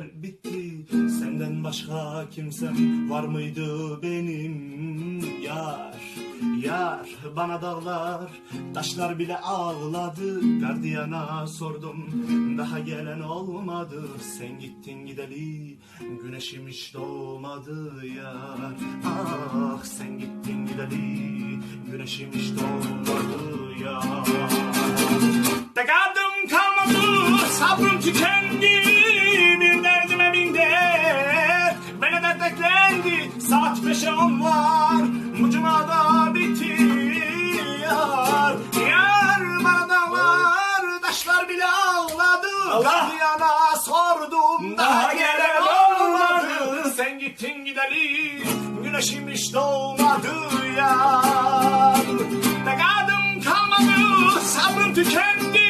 bitti. Senden başka kimsem var mıydı benim? Yar, yar bana dağlar Taşlar bile ağladı. Gardiyana sordum Daha gelen olmadı. Sen gittin gideli Güneşim hiç doğmadı yar. Ah sen gittin gideli Güneşim hiç doğmadı yar. Takardım kalmadı, sabrım tükendi akşam var Mucmada bitiyor. Yer bana da var Taşlar bile ağladı Gardiyana sordum Daha gelen olmadı. Sen gittin gideli Güneşim hiç doğmadı ya. Ne kadım kalmadı Sabrım tükendi.